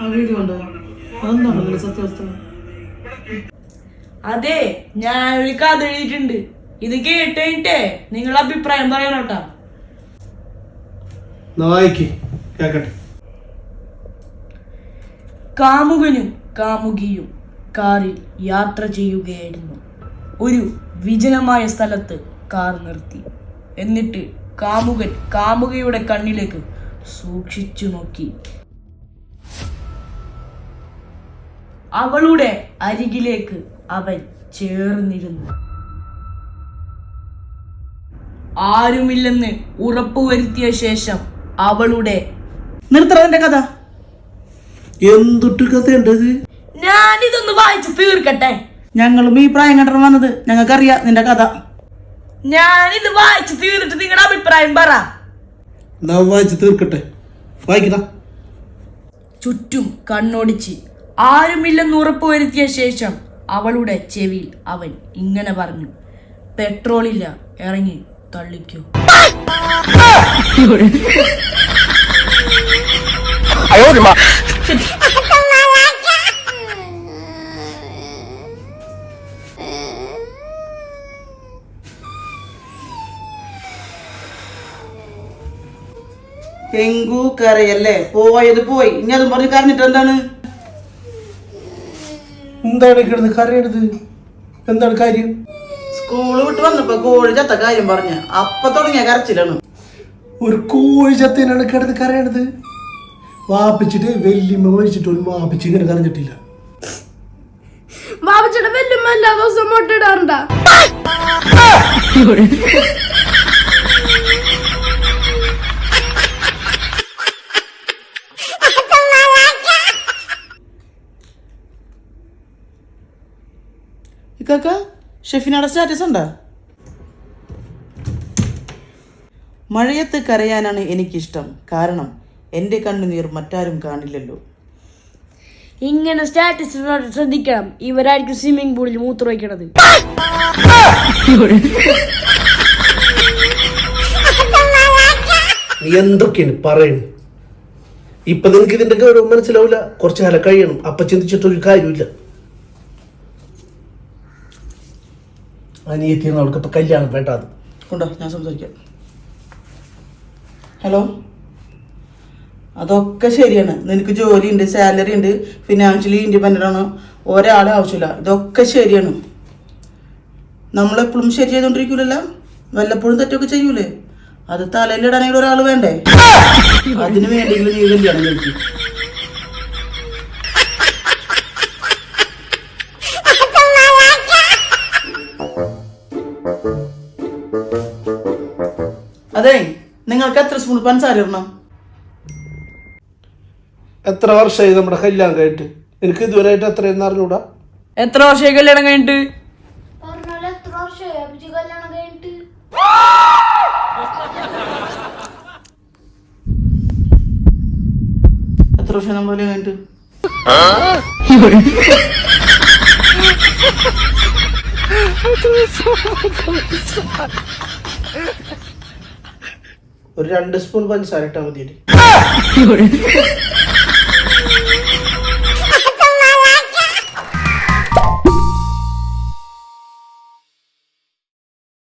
ആ വീഡിയോ ഉണ്ടോ അതെന്താണ് നിങ്ങളുടെ സത്യാവസ്ഥ? അതെ ഞാൻ ഒരു കഥ എഴുതിയിട്ടുണ്ട്. ഇത് കേട്ട് കഴിഞ്ഞിട്ടേ നിങ്ങളുടെ അഭിപ്രായം പറയണോട്ടാ കേക്കട്ടെ. കാമുകനും കാമുകിയും കാറിൽ യാത്ര ചെയ്യുകയായിരുന്നു. ഒരു വിജനമായ സ്ഥലത്ത് കാർ നിർത്തി. എന്നിട്ട് കാമുകൻ കാമുകയുടെ കണ്ണിലേക്ക് സൂക്ഷിച്ചു നോക്കി. അവളുടെ അരികിലേക്ക് അവൻ ചേർന്നിരുന്നു. ആരുമില്ലെന്ന് ഉറപ്പുവരുത്തിയ ശേഷം അവളുടെ നിർത്തറതിന്റെ കഥ. എന്തൊട്ട് കഥയുണ്ടത് ഞാനിതൊന്ന് വായിച്ചു തീർക്കട്ടെ. ഞങ്ങളും ഈ പ്രായം കണ്ടു വന്നത് ഞങ്ങൾക്കറിയാം നിന്റെ കഥ. ഞാനിത് വായിച്ചു തീർന്നിട്ട് നിങ്ങളുടെ അഭിപ്രായം പറ. വായിച്ചു വായിച്ച് തീർക്കട്ടെ. വായിക്കുക ചുറ്റും കണ്ണോടിച്ച് ആരുമില്ലെന്ന് ഉറപ്പുവരുത്തിയ ശേഷം അവളുടെ ചെവിയിൽ അവൻ ഇങ്ങനെ പറഞ്ഞു പെട്രോളില്ല ഇറങ്ങി തള്ളിക്കൂ. എങ്കു കരയല്ലേ പോയത് പോയി. ഇനി അതും പറഞ്ഞ് കരഞ്ഞിട്ട് എന്താണ്? എന്താണ് കിടന്ന് കരയണത് എന്താണ് കാര്യം? സ്കൂൾ വിട്ട് വന്നപ്പോ കോഴി ചത്ത കാര്യം പറഞ്ഞ. അപ്പൊ തുടങ്ങിയ കരച്ചിലാണ്. ഒരു കോഴി ചത്തേനാണ് കിടന്ന് കരയണത്. വാപ്പിച്ചിട്ട് വെല്ലിമ്മ മരിച്ചിട്ട് ഒരു വാപ്പിച്ച് ഇങ്ങനെ കരഞ്ഞിട്ടില്ല. വാപ്പിച്ചിട്ട് വെല്ലിമ്മ എല്ലാ ദിവസവും മുട്ടയിടാറുണ്ടാ? ഇക്കാക്ക ഷെഫിനയുടെ സ്റ്റാറ്റസ് ഉണ്ടോ? മഴയത്ത് കരയാനാണ് എനിക്കിഷ്ടം. കാരണം എന്റെ കണ്ണുനീർ മറ്റാരും കാണില്ലല്ലോ. ഇങ്ങനെ സ്റ്റാറ്റസ് ശ്രദ്ധിക്കണം. ഇവരായിരിക്കും സ്വിമ്മിംഗ് പൂളിൽ മൂത്രം വയ്ക്കണത് നീ എന്തൊക്കെയാണ് പറയുന്നത് ഇപ്പൊ നിനക്ക് ഇതിന്റെ ഗൗരവം മനസ്സിലാവില്ല കുറച്ചു കാലം കഴിയണം. അപ്പൊ ചിന്തിച്ചിട്ടൊരു കാര്യമില്ല അനിയത്തിയാണ് അവൾക്ക് ഇപ്പൊ കല്യാണം വേണ്ടത് കൊണ്ടോ ഞാൻ സംസാരിക്കാം. ഹലോ? അതൊക്കെ ശരിയാണ്. നിനക്ക് ജോലി ഉണ്ട് സാലറി ഉണ്ട് ഫിനാൻഷ്യലി ഇൻഡിപെൻഡന്റ് ആണ്? ഒരാളെ ആവശ്യമില്ല. ഇതൊക്കെ ശരിയാണ്. നമ്മളെപ്പോഴും ശരി ചെയ്തോണ്ടിരിക്കൂലല്ല? വല്ലപ്പോഴും തെറ്റൊക്കെ ചെയ്യൂലേ? അത് തലയിലിടാനെങ്കിലും ഒരാൾ വേണ്ടേ? അതിന് വേണ്ടിയെങ്കിലും നീ കല്യാണം കഴിക്കും. അതെ നിങ്ങൾക്ക് എത്ര സ്പൂൺ പഞ്ചസാര ഇടണം? എത്ര വർഷമായി നമ്മുടെ കല്യാണം കഴിഞ്ഞിട്ട്? എനിക്ക് ഇതുവരെയായിട്ട് എത്രയെന്ന് അറിഞ്ഞൂടാ? എത്ര വർഷമായി കല്യാണം കഴിഞ്ഞിട്ട്? എത്ര വർഷമായി അഭിജി കല്യാണം കഴിഞ്ഞിട്ട്? എത്ര വർഷം നമ്മൾ കഴിഞ്ഞിട്ട്? ഒരു രണ്ട് സ്പൂൺ പഞ്ചസാര ഇട്ടാൽ മതി